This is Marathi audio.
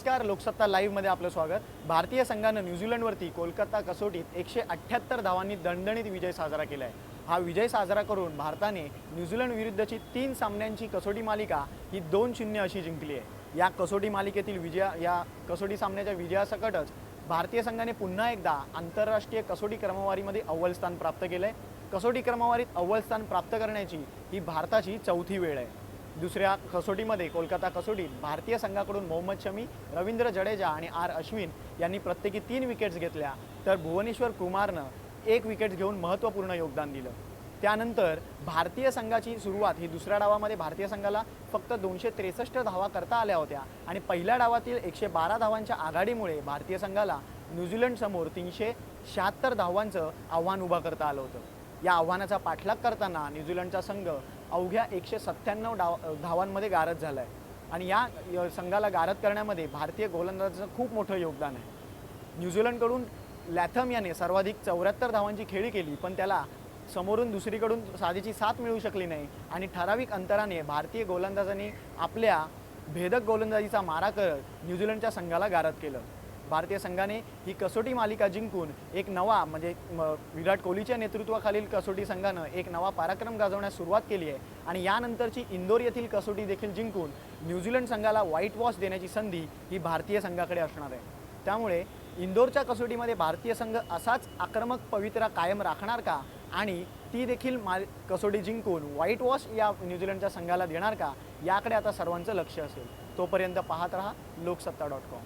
नमस्कार लोकसत्ता लाईव्हमध्ये आपलं स्वागत. भारतीय संघानं न्यूझीलंडवरती कोलकाता कसोटीत एकशे अठ्ठ्याहत्तर धावांनी दणदणीत विजय साजरा केला आहे हा विजय साजरा करून भारताने न्यूझीलंड विरुद्धची तीन सामन्यांची कसोटी मालिका ही दोन शून्य अशी जिंकली आहे. या कसोटी मालिकेतील विजया या कसोटी सामन्याच्या विजयासकटच भारतीय संघाने पुन्हा एकदा आंतरराष्ट्रीय कसोटी क्रमवारीमध्ये अव्वल स्थान प्राप्त केलं आहे कसोटी क्रमवारीत अव्वल स्थान प्राप्त करण्याची ही भारताची चौथी वेळ आहे. दुसऱ्या कसोटीमध्ये कोलकाता कसोटीत भारतीय संघाकडून मोहम्मद शमी रवींद्र जडेजा आणि आर अश्विन यांनी प्रत्येकी तीन विकेट्स घेतल्या. तर भुवनेश्वर कुमारनं एक विकेट घेऊन महत्त्वपूर्ण योगदान दिलं. त्यानंतर भारतीय संघाची सुरुवात ही दुसऱ्या डावामध्ये भारतीय संघाला फक्त दोनशे त्रेसष्ट धावा करता आल्या होत्या आणि पहिल्या डावातील एकशे बारा धावांच्या आघाडीमुळे भारतीय संघाला न्यूझीलंडसमोर तीनशे शहात्तर धावांचं आव्हान उभं करता आलं होतं. या आव्हानाचा पाठलाग करताना न्यूझीलंडचा संघ अवघ्या एकशे सत्त्याण्णव डाव धावांमध्ये गारद झाला आहे आणि या संघाला गारद करण्यामध्ये भारतीय गोलंदाजाचं खूप मोठं योगदान आहे. न्यूझीलंडकडून लॅथम याने सर्वाधिक चौऱ्याहत्तर धावांची खेळी केली पण त्याला समोरून दुसरीकडून साधीची साथ मिळू शकली नाही. आणि ठराविक अंतराने भारतीय गोलंदाजांनी आपल्या भेदक गोलंदाजीचा मारा करत न्यूझीलंडच्या संघाला गारद केलं. भारतीय संघाने ही कसोटी मालिका जिंकून एक नवा म्हणजे विराट कोहलीच्या नेतृत्वाखालील कसोटी संघानं एक नवा पराक्रम गाजवण्यास सुरुवात केली आहे. आणि यानंतरची इंदोर येथील कसोटी देखील जिंकून न्यूझीलंड संघाला व्हाईट वॉश देण्याची संधी ही भारतीय संघाकडे असणार आहे. त्यामुळे इंदोरच्या कसोटीमध्ये भारतीय संघ असाच आक्रमक पवित्रा कायम राखणार का? आणि ती देखील मा कसोटी जिंकून व्हाईट वॉश या न्यूझीलंडच्या संघाला देणार का? याकडे आता सर्वांचं लक्ष असेल. तोपर्यंत पाहत रहा लोकसत्ता डॉट कॉम